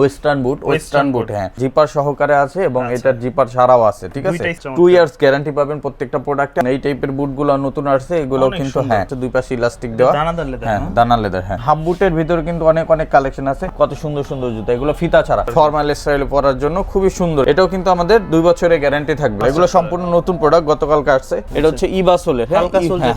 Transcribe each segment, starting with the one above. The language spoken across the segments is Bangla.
ওয়েস্টার্ন বুট ওয়েস্টার্ন বুট হ্যাঁ। জিপার সহকারে আছে এবং আচ্ছা। এটার জিপার ছাড়াও আছে ঠিক আছে? টু ইয়ার্স গ্যারান্টি পাবেন প্রত্যেকটা প্রোডাক্টে এই টাইপের বুটগুলো নতুন আসছে এগুলো কিন্তু হ্যাঁ দুই পাশে ইলাস্টিক দেওয়া। হ্যাঁ দানা লেদার হ্যাঁ। হাফ বুটের ভিতরে কিন্তু অনেক অনেক কালেকশন আছে। কত সুন্দর সুন্দর জুতা। এগুলো ফিতা ছাড়া। ফর্মাল স্টাইলে পরার জন্য খুবই সুন্দর। এটাও কিন্তু আমাদের দুই বছরের গ্যারান্টি থাকবে। এগুলো সম্পূর্ণ নতুন প্রোডাক্ট গতকালকে আসছে। এটা হচ্ছে ইবা সোলের হ্যাঁ? হালকা সোল হ্যাঁ,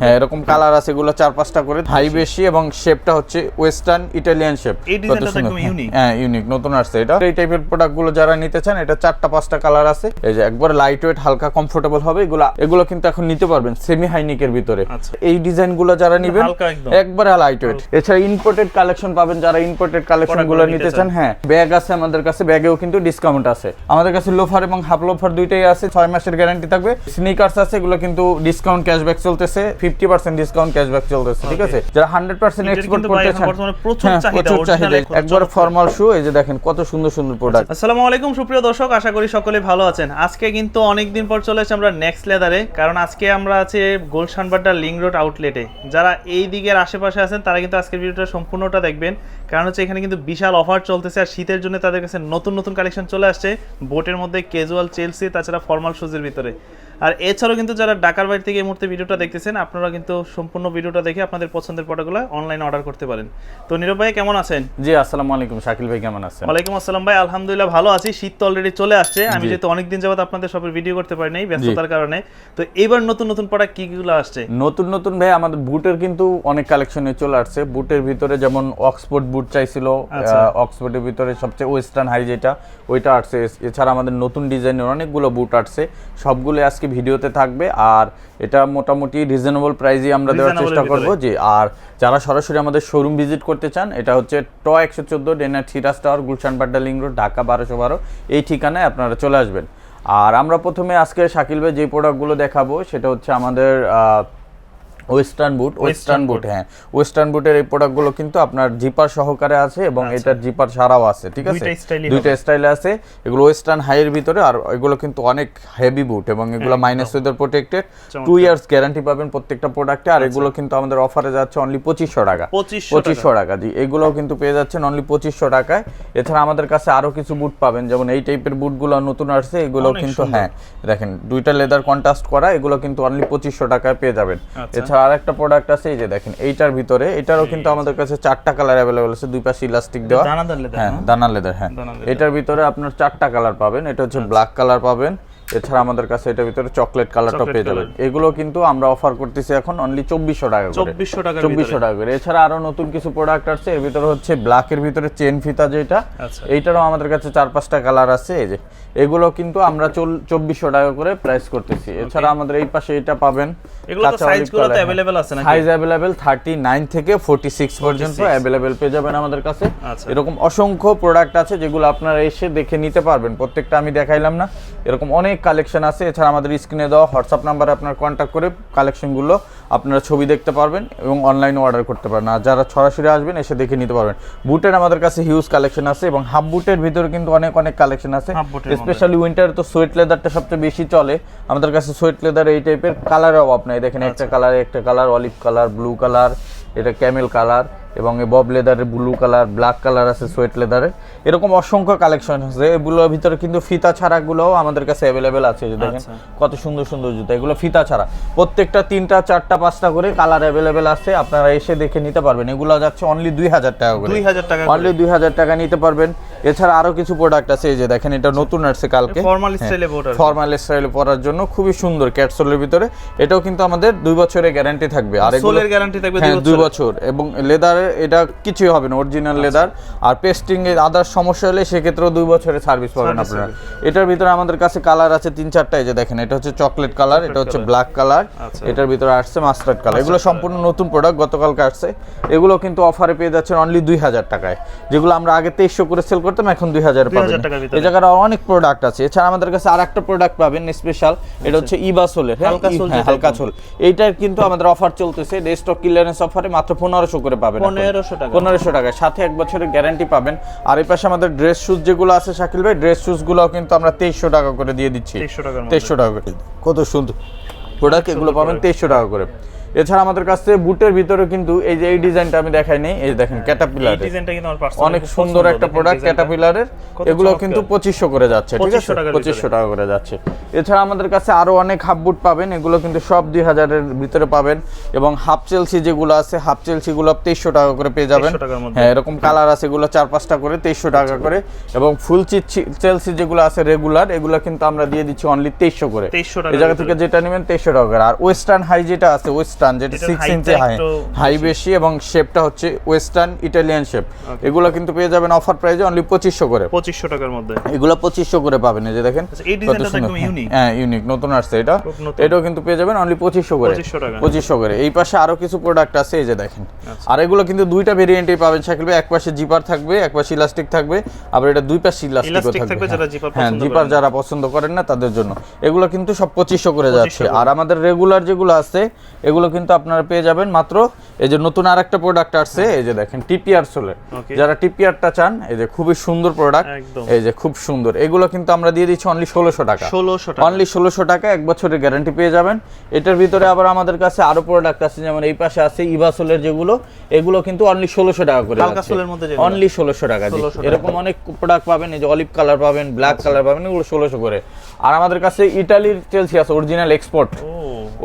হ্যাঁ এরকম কালার আছে এগুলো চার পাঁচটা করে। হাই বেশি এবং শেপটা হচ্ছে ওয়েস্টার্ন ইটালিয়ান শেপ এই ডিজাইনটা একদম unique। হ্যাঁ ইউনিক নতুন আসছে এটা। এই টাইপের প্রোডাক্টগুলো যারা নিতে চান এটা চারটা পাঁচটা কালার আছে। এই যে একবার লাইট ওয়েট হালকা কমফোর্টেবল হবে। এগুলো এগুলো কিন্তু এখন নিতে পারবেন সেমি হাইনিকের ভিতরে। আচ্ছা। এই ডিজাইনগুলো যারা নিবেন। একবারে লাইট ওয়েট এছাড়া ইম্পোর্টেড কালেকশন পাবেন যারা ইম্পোর্টেড কালেকশনগুলো নিতে চান হ্যাঁ। ব্যাগ আছে আমাদের কাছে ব্যাগেও কিন্তু ডিসকাউন্ট আছে। আমাদের কাছে লোফার এবং হাফ লোফার দুইটাই আছে ছয় মাসের গ্যারান্টি থাকবে। স্নিকার্স আছে এগুলো কিন্তু ডিসকাউন্ট ক্যাশব্যাক চলতেছে। ফিফটি পার্সেন্ট ডিসকাউন্ট ক্যাশব্যাক চলতেছে ঠিক আছে? যারা হান্ড্রেড পার্সেন্ট এক্সপোর্ট করতে চান প্রচুর হ্যাঁ, চাহিদা, একবার। ফর্মাল শু এই যে দেখেন কত সুন্দর সুন্দর প্রোডাক্ট আসসালামু আলাইকুম সুপ্রিয় দর্শক আশা করি সকলে ভালো আছেন। আজকে কিন্তু অনেক দিন পর চলে এসেছি আমরা নেক্সট লেদারে কারণ আজকে আমরা আছি গোলশান বাড্ডার লিং রোড আউটলেটে যারা এই দিকের আশেপাশে আছেন তারা কিন্তু আজকের ভিডিওটা সম্পূর্ণটা দেখবেন। কারণ হচ্ছে এখানে কিন্তু বিশাল অফার চলতেছে আর শীতের জন্য তাদের কাছে নতুন নতুন কালেকশন চলে আসছে বোটের মধ্যে ক্যাজুয়াল চেলসি তাছাড়া ফর্মাল শুজের ভিতরে। আর এছাড়াও কিন্তু যারা ঢাকার বাড়ি থেকে এই মুহূর্তে ভিডিওটা দেখতেছেন আপনারা কিন্তু সম্পূর্ণ ভিডিওটা দেখে আপনাদের পছন্দের প্রোডাক্টগুলো অনলাইনে অর্ডার করতে পারেন। তো নীরব ভাই কেমন আছেন? জি আসসালামু আলাইকুম। শাকিল ভাই কেমন আছেন? ওয়ালাইকুম আসসালাম ভাই আলহামদুলিল্লাহ ভালো আছি। শীত তো অলরেডি চলে আসছে। আমি। যেহেতু অনেকদিন যাবত আপনাদের সবের ভিডিও করতে পারি নাই ব্যস্ততার কারণে। তো এইবার নতুন নতুন প্রোডাক্ট কি গুলো আসছে? নতুন নতুন ভাই আমাদের বুটের কিন্তু অনেক কালেকশনে চলে আসছে। বুটের ভিতরে যেমন অক্সফোর্ড বুট চাইছিল আচ্ছা। অক্সফোর্ডের ভিতরে সবচেয়ে ওয়েস্টার্ন হাই যেটা ওইটা আসছে। এছাড়া আমাদের নতুন ডিজাইনের অনেকগুলো বুট আসছে। সবগুলো আজকে ভিডিওতে থাকবে আর এটা মোটামুটি রিজনেবল প্রাইসে আমরা দেওয়ার চেষ্টা করব জি আর যারা সরাসরি আমাদের শোরুম ভিজিট করতে চান এটা হচ্ছে ট একশো চোদ্দ ডেনার থিরাস tower Gulshan Badda link road Dhaka বারোশো বারো এই ঠিকানায় আপনারা চলে আসবেন। আর আমরা প্রথমে আজকে শাকিল ভাই যে প্রোডাক্টগুলো দেখাবো সেটা হচ্ছে আমাদের ওয়েস্টার্ন বুট ওয়েস্টার্ন বুট হ্যাঁ। ওয়েস্টার্ন বুটের এই প্রোডাক্টগুলো কিন্তু আপনার জিপার সহকারে আছে এবং এটার জিপার ছাড়াও আছে ঠিক আছে? দুইটা স্টাইলে আছে। এগুলো ওয়েস্টার্ন হাইয়ের ভিতরে আর এগুলো কিন্তু অনেক হেভি বুট এবং এগুলো minus weather protected two years guarantee পাবেন প্রত্যেকটা প্রোডাক্টে আর এগুলো কিন্তু আমাদের অফারে যাচ্ছে অনলি পঁচিশশো টাকা। পঁচিশশো টাকা। জি। এগুলোও কিন্তু পেয়ে যাচ্ছেন অনলি পঁচিশশো টাকায়। এছাড়া আমাদের কাছে আরও কিছু বুট পাবেন। যেমন এই টাইপের বুটগুলো নতুন আসছে এগুলো কিন্তু হ্যাঁ দেখেন দুইটা লেদার কন্ট্রাস্ট করা এগুলো কিন্তু অনলি পঁচিশশো টাকায় পেয়ে যাবেন। আচ্ছা। আর একটা প্রোডাক্ট আছে এই যে দেখেন এইটার ভিতরে এটারও কিন্তু আমাদের কাছে চারটা কালার অ্যাভেলেবল আছে দুই পাশে ইলাস্টিক দেওয়া। হ্যাঁ দানা লেদার হ্যাঁ। এটার ভিতরে আপনার চারটা কালার পাবেন এটা হচ্ছে ব্ল্যাক কালার পাবেন এছাড়া আমাদের কাছে এটার ভিতরে চকলেট কালারটা পেয়ে যাবেন। এগুলো কিন্তু আমরা অফার করতেছি এখন অনলি চব্বিশশো টাকা করে। চব্বিশশো টাকার চব্বিশশো টাকা করে। এছাড়া আরও নতুন কিছু প্রোডাক্ট আছে এর ভিতরে হচ্ছে ব্ল্যাকের ভিতরে চেন ফিতা যেটা আচ্ছা। এইটারও আমাদের কাছে চার পাঁচটা কালার আছে এই যে। এগুলো কিন্তু আমরা চব্বিশশো টাকা করে প্রাইস করতেছি। এছাড়া আমাদের এই পাশে এটা পাবেন এগুলো তো size গুলো তো available আছে নাকি? সাইজ অ্যাভেলেবেল থার্টি নাইন থেকে ফোর্টি সিক্স পর্যন্ত 46 পেয়ে যাবেন আমাদের কাছে। আচ্ছা। এরকম অসংখ্য প্রোডাক্ট আছে যেগুলো আপনারা এসে দেখে নিতে পারবেন। প্রত্যেকটা আমি দেখাইলাম না। এরকম অনেক কালেকশন আছে। এছাড়া আমাদের স্ক্রিনে দেওয়া হোয়াটসঅ্যাপ নাম্বারে আপনার কন্ট্যাক্ট করে কালেকশনগুলো আপনারা ছবি দেখতে পারবেন এবং অনলাইনে অর্ডার করতে পারবেন। আর যারা সরাসরি আসবেন এসে দেখে নিতে পারবেন। বুটের আমাদের কাছে হিউজ কালেকশন আছে এবং হাফ বুটের ভিতরে কিন্তু অনেক অনেক কালেকশন আছে। স্পেশালি উইন্টার তো সোয়েট লেদারটা সবচেয়ে বেশি চলে। আমাদের কাছে সোয়েট লেদার এই টাইপের কালারের অভাব নাই। দেখেন একটা কালার একটা colour olive colour blue colour এটা ক্যামেল কালার এবং এই বব লেদারের ব্লু কালার ব্ল্যাক কালার আছে সোয়েট লেদারের এরকম অসংখ্য কালেকশন আছে। এগুলোর ভিতরে কিন্তু ফিতা ছাড়াগুলোও আমাদের কাছে অ্যাভেলেবেল আছে এই দেখেন। আচ্ছা। কত সুন্দর সুন্দর জুতা। এগুলো ফিতা ছাড়া। প্রত্যেকটা তিনটা চারটা পাঁচটা করে কালার অ্যাভেলেবেল আছে। আপনারা এসে দেখে নিতে পারবেন। এগুলো যাচ্ছে অনলি দুই হাজার টাকা করে। দুই হাজার টাকা অনলি দুই হাজার টাকা নিতে পারবেন। এছাড়া আরও কিছু প্রোডাক্ট আছে এই যে দেখেন এটা নতুন আসছে কালকে। ফর্মাল স্টাইলে বোট ফর্মাল স্টাইলে পরার জন্য খুবই সুন্দর ক্যাটসোলের ভিতরে। এটাও কিন্তু আমাদের দুই বছরের গ্যারান্টি থাকবে। আর সোলের গ্যারান্টি থাকবে হ্যাঁ দুই বছর। এবং লেদার এটা কিছুই হবে না অরিজিনাল লেদার আর পেস্টিং এর আদার সমস্যা হলে সেক্ষেত্রেও দুই বছরের সার্ভিস পাবেন আপনারা। এটার ভিতরে আমাদের কাছে কালার আছে তিন চারটা এই যে দেখেন এটা হচ্ছে চকলেট কালার এটা হচ্ছে ব্ল্যাক কালার আচ্ছা। এটার ভিতরে আসছে মাস্টার্ড কালার এগুলো সম্পূর্ণ নতুন প্রোডাক্ট গতকালকে আসছে। এগুলো কিন্তু অফারে পেয়ে যাচ্ছেন অনলি দুই হাজার টাকায়। যেগুলো আমরা আগে তেইশশো করে সেল করতাম এখন দুই হাজার পাবেন। এই জায়গায় অনেক প্রোডাক্ট আছে। এছাড়া আমাদের কাছে আর একটা প্রোডাক্ট পাবেন স্পেশাল এটা হচ্ছে ইবা সোলের হ্যাঁ? হালকা সোল হ্যাঁ, এইটার কিন্তু আমাদের অফার চলতেছে। স্টক ক্লিয়ারেন্স অফারে মাত্র পনেরোশো করে পাবেন। 1500 টাকা। পনেরোশো টাকা সাথে এক বছরের গ্যারান্টি পাবেন। আর এই পাশে আমাদের ড্রেস শুজ যেগুলো আছে শাকিল ভাই ড্রেস শুজগুলো কিন্তু আমরা তেইশশো টাকা করে দিয়ে দিচ্ছি। তেইশশো মধ্যে। তেইশশো টাকা করে। কত সুন্দর প্রোডাক্ট এগুলো পাবেন তেইশশো টাকা করে। এছাড়া আমাদের কাছে বুটের ভিতরে কিন্তু এই যে এই ডিজাইনটা আমি দেখাই নেই এই দেখেন ক্যাটাপিলার ডিজাইনটা কিন্তু আমার অনেক সুন্দর একটা প্রোডাক্ট ক্যাটাপিলারের এগুলো কিন্তু পঁচিশশো করে যাচ্ছে ঠিক আছে? 2500 পঁচিশশো টাকা করে যাচ্ছে। এছাড়া আমাদের কাছে আরও অনেক হাফ বুট পাবেন এগুলো কিন্তু সব দুই হাজারের ভিতরে পাবেন। এবং হাফ চেলসি যেগুলো আছে হাফ চেলসি গুলো তেইশশো টাকা করে পেয়ে যাবেন। 2300। হ্যাঁ এরকম কালার আছে এগুলো চার পাঁচটা করে তেইশশো টাকা করে। এবং ফুল চেলসি যেগুলো আছে রেগুলার এগুলো কিন্তু আমরা দিয়ে দিচ্ছি অনলি তেইশশো করে। 2300 এই জায়গা থেকে যেটা নেবেন তেইশশো টাকা করে। আর ওয়েস্টার্ন হাই যেটা আছে ওয়েস্টার্ন যেটা সিক্স ইঞ্চি হাই হাই বেশি। এবং শেপটা হচ্ছে ওয়েস্টার্ন ইটালিয়ান শেপ এগুলো কিন্তু পেয়ে যাবেন অফার প্রাইজে অনলি পঁচিশশো করে। পঁচিশশো টাকার মধ্যে। এগুলো পঁচিশশো করে পাবেন এই যে দেখেন। আচ্ছা, কত সুন্দর। হ্যাঁ ইউনিক নতুন আসছে এটা। এটাও কিন্তু পেয়ে যাবেন অনলি পঁচিশশো করে। পঁচিশশো করে। এই পাশে আরও কিছু প্রোডাক্ট আছে এই যে দেখেন। আচ্ছা। আর এগুলো কিন্তু দুইটা ভেরিয়েন্টেই পাবেন ভাই। এক পাশে জিপার থাকবে এক পাশে ইলাস্টিক থাকবে আবার এটা দুই পাশে ইলাস্টিকও থাকবে। হ্যাঁ। zipper হ্যাঁ জিপার যারা পছন্দ করেন না তাদের জন্য। এগুলো কিন্তু সব পঁচিশশো করে যাচ্ছে। আর আমাদের রেগুলার যেগুলো আছে এগুলো কিন্তু আপনারা পেয়ে যাবেন। মাত্র এই যে নতুন আর একটা প্রোডাক্ট আসছে এই যে দেখেন টিপিআর সোলে যারা টিপিআরটা চান এই যে খুবই সুন্দর প্রোডাক্ট এই যে খুব সুন্দর। এগুলো কিন্তু আমরা দিয়ে দিচ্ছি অনলি ষোলোশো টাকা। ষোলোশো টাকা। অনলি ষোলোশো টাকা এক বছরের গ্যারান্টি পেয়ে যাবেন। এটার ভিতরে আবার আমাদের কাছে আরও প্রোডাক্ট আছে যেমন এই পাশে আছে ইভাসোলের যেগুলো এগুলো কিন্তু অনলি ষোলোশো টাকা করে হালকা সোলের মধ্যে যেগুলো। অনলি ষোলোশো টাকা জি। 1600 টাকা। এরকম অনেক প্রোডাক্ট পাবেন এই যে অলিভ কালার পাবেন ব্ল্যাক আচ্ছা। কালার পাবেন এগুলো ষোলোশো করে। আর আমাদের কাছে ইটালির চেলসি আছে অরিজিনাল এক্সপোর্ট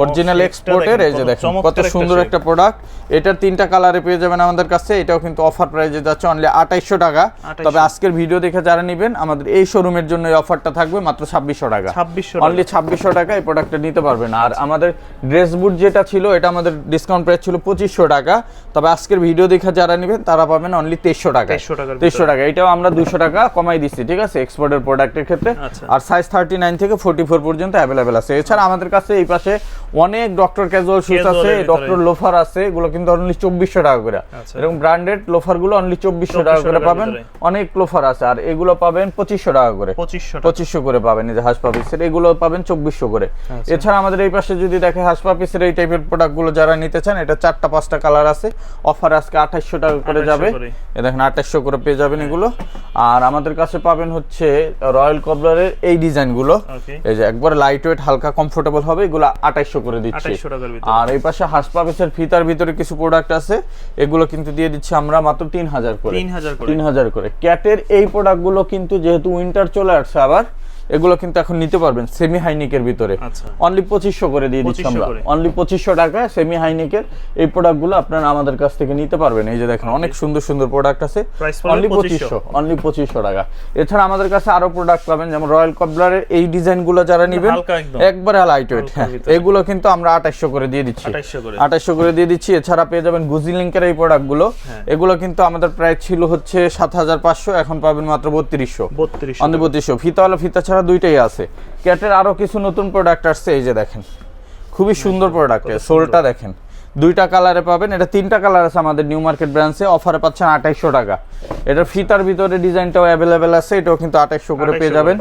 অরিজিনাল এক্সপোর্টের এই যে দেখেন কত সুন্দর একটা প্রোডাক্ট এটার তিনটা কালারে পেয়ে যাবেন আমাদের কাছে এটাও কিন্তু অফার প্রাইসে যাচ্ছে অনলি আঠাইশশো টাকা। তবে আজকের ভিডিও দেখে যারা নেবেন আমাদের এই শোরুমের জন্য এই অফারটা থাকবে মাত্র ছাব্বিশশো টাকা। 2600 অনলি ছাব্বিশশো টাকা এই প্রোডাক্টটা নিতে পারবেন। আর আমাদের ড্রেস বুট যেটা ছিল এটা আমাদের ডিসকাউন্ট প্রাইস ছিল পঁচিশশো টাকা। তবে আজকের ভিডিও দেখে যারা নেবেন তারা পাবেন অনলি তেইশশো টাকা। 2300 তেইশশো টাকা। এটাও আমরা দুশো টাকা কমাই দিচ্ছি ঠিক আছে? এক্সপোর্টের প্রোডাক্টের ক্ষেত্রে। আচ্ছা। আর সাইজ থার্টি নাইন থেকে ফোর্টি ফোর পর্যন্ত অ্যাভেলেবেল আছে। এছাড়া আমাদের কাছে এই পাশে অনেক ডক্টর ক্যাজুয়াল শুজ আছে ডক্টর লোফার আছে এগুলো কিন্তু অনলি চব্বিশশো টাকা করে। আচ্ছা। এরকম ব্র্যান্ডেড লোফারগুলো অনলি চব্বিশশো টাকা করে পাবেন। অনেক লোফার আছে আর এগুলো পাবেন পঁচিশশো টাকা করে। পঁচিশশো করে পাবেন এই যে হাঁস পাপিসের এগুলো পাবেন চব্বিশশো করে। আচ্ছা। এছাড়া আমাদের এই পাশে যদি দেখে হাঁস পাপিসের এই টাইপের প্রোডাক্টগুলো যারা নিতে চান এটা চারটা পাঁচটা কালার আছে। অফার আজকে আঠাশশো টাকা করে যাবে। এ দেখেন আঠাশশো করে পেয়ে যাবেন এগুলো। আর আমাদের কাছে পাবেন হচ্ছে রয়্যাল কবলারের এই ডিজাইনগুলো। এই যে একবারে লাইট ওয়েট হালকা কমফোর্টেবল হবে এগুলো আঠাইশশো করে দিচ্ছি 2800 টাকার ভিতরে। আর এই পাশে হাঁস পাপিসের ফিতার ভিতরে কিছু প্রোডাক্ট আছে এগুলো কিন্তু দিয়ে দিচ্ছি আমরা মাত্র তিন হাজার করে 3000 করে। তিন হাজার করে ক্যাটের এই প্রোডাক্টগুলো কিন্তু যেহেতু উইন্টার চলে আসছে আবার এগুলো কিন্তু এখন নিতে পারবেন সেমি হাইনিকের ভিতরে। আচ্ছা। অনলি পঁচিশশো করে দিয়ে দিচ্ছি আমরা। অনলি পঁচিশশো টাকা সেমি হাইনিকের এই প্রোডাক্টগুলো আপনারা আমাদের কাছ থেকে নিতে পারবেন। এই যে দেখেন অনেক সুন্দর সুন্দর প্রোডাক্ট আছে। অনলি পঁচিশশো। অনলি পঁচিশশো টাকা। এছাড়া আমাদের কাছে আরও প্রোডাক্ট পাবেন যেমন রয়্যাল কবলারের এই ডিজাইনগুলো যারা নেবেন একবারে লাইট ওয়েট হ্যাঁ এগুলো কিন্তু আমরা আঠাইশশো করে দিয়ে দিচ্ছি। 2800 করে। দিয়ে দিচ্ছি। এছাড়া পেয়ে যাবেন গুজি লিঙ্কের এই প্রোডাক্টগুলো হ্যাঁ। এগুলো কিন্তু আমাদের প্রায় ছিল হচ্ছে সাত হাজার পাঁচশো এখন পাবেন মাত্র বত্রিশশো। বত্রিশশো। ফিতাওয়ালা ফিতা ছাড়া দুইটাই আছে। ক্যাটের আরও কিছু নতুন প্রোডাক্ট আসছে এই যে দেখেন। খুবই সুন্দর প্রোডাক্ট সোলটা দেখেন। দুইটা কালারে পাবেন। এটা তিনটা কালার আছে আমাদের নিউ মার্কেট ব্রাঞ্চে অফারে পাচ্ছেন আঠাইশশো টাকা। এটার ফিতার ভিতরে ডিজাইনটাও অ্যাভেলেবেল আছে। এটাও কিন্তু আঠাইশশো করে পেয়ে যাবেন।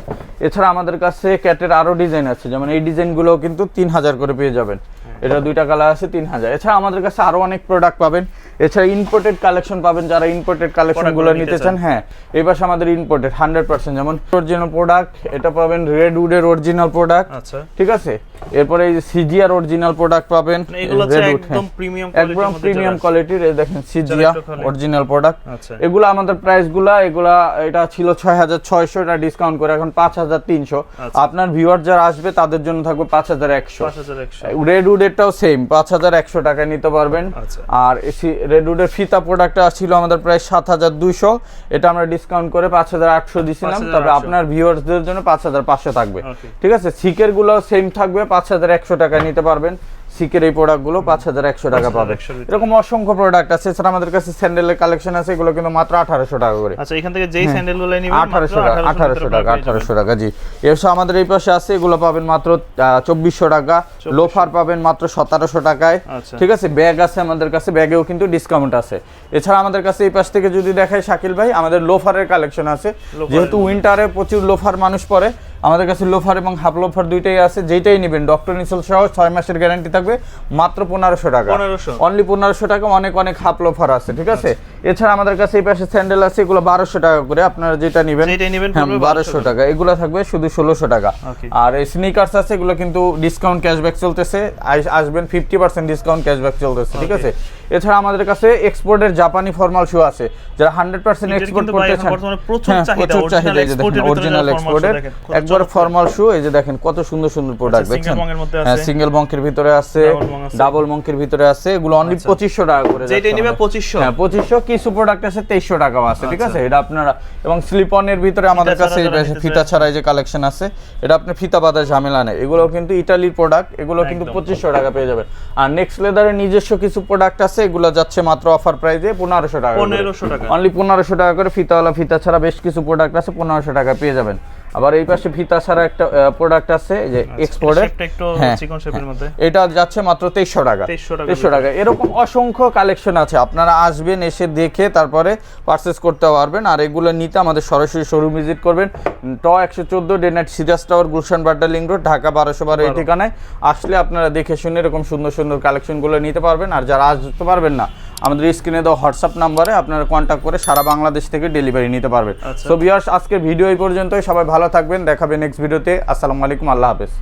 এছাড়া আমাদের কাছে ক্যাটের আরও ডিজাইন আছে। যেমন এই ডিজাইনগুলোও কিন্তু তিন হাজার করে পেয়ে যাবেন। এটা দুইটা কালার আছে তিন হাজার। এছাড়া আমাদের কাছে আরও অনেক প্রোডাক্ট পাবেন। এছাড়া ইম্পোর্টেড কালেকশন পাবেন যারা ইম্পোর্টেড কালেকশনগুলো Product নিতে চান হ্যাঁ এই পাশে আমাদের ইম্পোর্টেড হান্ড্রেড পার্সেন্ট যেমন অরিজিনাল প্রোডাক্ট এটা পাবেন রেড উডের অরিজিনাল প্রোডাক্ট আচ্ছা। ঠিক আছে? এরপরে এই যে সিজিআর অরিজিনাল প্রোডাক্ট পাবেন মানে এগুলো হচ্ছে Redwood, একদম হ্যাঁ। প্রিমিয়াম একদম প্রিমিয়াম কোয়ালিটির এই দেখেন সিজিয়া অরিজিনাল প্রোডাক্ট। এগুলো আমাদের প্রাইসগুলা এগুলা এটা ছিল ছয় হাজার ছয়শো এটা ডিসকাউন্ট করে এখন পাঁচ হাজার তিনশো। আচ্ছা। আপনার ভিউয়ার যারা আসবে তাদের জন্য থাকবে পাঁচ হাজার একশো। পাঁচ হাজার একশো। রেড উডেরটাও সেম পাঁচ হাজার একশো টাকায় নিতে পারবেন। আচ্ছা। আর রেড উডের ফিতা প্রোডাক্টটা ছিল আমাদের প্রায় সাত হাজার দুইশো। এটা আমরা ডিসকাউন্ট করে পাঁচ হাজার আটশো দিছিলাম। তবে আপনার ভিউয়ার্সদের জন্য পাঁচ হাজার পাঁচশো থাকবে। ঠিক আছে? সিকেরগুলো সেম থাকবে পাঁচ হাজার একশো টাকা নিতে পারবেন। সিকের এই প্রোডাক্টগুলো পাঁচ হাজার একশো টাকা 5100 পাবেন ভিতরে। এরকম অসংখ্য প্রোডাক্ট আছে। এছাড়া আমাদের কাছে স্যান্ডেলের কালেকশন আছে এগুলো কিন্তু মাত্র আঠারোশো টাকা করে। আচ্ছা এখান থেকে যেই স্যান্ডেলগুলো নিবেন আঠারোশো টাকা আঠারোশো টাকা আঠারোশো টাকা জি। এসব আমাদের এই পাশে আছে এগুলো পাবেন মাত্র চব্বিশশো টাকা। লোফার পাবেন মাত্র সতেরোশো টাকায়। আচ্ছা। ঠিক আছে? ব্যাগ আছে আমাদের কাছে ব্যাগেও কিন্তু ডিসকাউন্ট আছে। এছাড়া আমাদের কাছে এই পাশ থেকে যদি দেখায় শাকিল ভাই আমাদের লোফারের কালেকশন আছে। যেহেতু উইন্টারে প্রচুর লোফার মানুষ পরে আমাদের কাছে লোফার এবং হাফ লোফার দুইটাই আছে। যেটাই নেবেন ডক্টর নিসল সহ ছয় মাসের গ্যারান্টি থাকবে। মাত্র পনেরোশো টাকা। 1500 অনলি পনেরোশো টাকা অনেক অনেক হাফ লোফার আছে ঠিক আছে? এছাড়া আমাদের কাছে এই পাশে স্যান্ডেল আছে এগুলো বারোশো টাকা করে। আপনারা যেটা নেবেন হ্যাঁ বারোশো টাকা। এগুলো থাকবে শুধু ষোলোশো টাকা। আর এই স্নিকার্স আছে এগুলো কিন্তু ডিসকাউন্ট ক্যাশব্যাক চলতেছে। আসবেন ফিফটি পার্সেন্ট ডিসকাউন্ট ক্যাশব্যাক চলতেছে ঠিক আছে? এছাড়া আমাদের কাছে এক্সপোর্টের জাপানি ফর্মাল শু আছে। যারা হান্ড্রেড পার্সেন্ট এক্সপোর্ট করতে চান প্রচুর হ্যাঁ, চাহিদা, এই যে দেখেন অরিজিনাল এক্সপোর্টের একবার ফর্মাল শু এই যে দেখেন কত সুন্দর সুন্দর প্রোডাক্ট দেখছেন? এর মধ্যে হ্যাঁ সিঙ্গেল বঙ্কের ভিতরে আছে। ডাবল বঙ্কের ভিতরে আছে এগুলো অনলি পঁচিশশো টাকা করে নিবে। 2500 হ্যাঁ পঁচিশশো কিছু প্রোডাক্ট আছে তেইশশো টাকাও আছে ঠিক আছে? এটা আপনারা এবং স্লিপনের ভিতরে আমাদের কাছে ফিতা ছাড়াই যে কালেকশন আছে এটা আপনি ফিতা বাঁধার ঝামেলা নেই। এগুলো কিন্তু ইটালির প্রোডাক্ট এগুলো কিন্তু পঁচিশশো টাকা পেয়ে যাবেন। আর নেক্সট লেদারের নিজস্ব কিছু প্রোডাক্ট আছে এগুলো যাচ্ছে মাত্র অফার প্রাইসে পনেরোশো টাকা পনেরোশো টাকা। অনলি পনেরোশো টাকা করে ফিতাওয়ালা ফিতা ছাড়া বেশ কিছু প্রোডাক্ট আছে পনেরোশো টাকা পেয়ে যাবেন। আবার এই পাশে ফিতা ছাড়া একটা প্রোডাক্ট আছে যে এক্সপোর্টের shape একটু চিকন মধ্যে। এটা যাচ্ছে মাত্র তেইশশো টাকা। 2300 টাকা তেইশশো টাকা। এরকম অসংখ্য কালেকশন আছে। আপনারা আসবেন এসে দেখে তারপরে পারচেস করতে পারবেন। আর এগুলো নিতে আমাদের সরাসরি শোরুম ভিজিট করবেন। ট একশো চোদ্দ day night Siraj tower Gulshan Badda link road Dhaka বারোশো বারো এই ঠিকানায়। আসলে আপনারা দেখে শুনে এরকম সুন্দর সুন্দর কালেকশনগুলো নিতে পারবেন। আর যারা আসতে পারবেন না আমাদের স্ক্রিনে দেওয়া হোয়াটসঅ্যাপ নাম্বারে আপনারা কন্ট্যাক্ট করে সারা বাংলাদেশ থেকে ডেলিভারি নিতে পারবেন। আচ্ছা। সো বিয়ার্স আজকের ভিডিও এই পর্যন্তই। সবাই ভালো থাকবেন। দেখাবে নেক্সট ভিডিওতে আসসালামু আলাইকুম। আল্লাহ হাফেজ।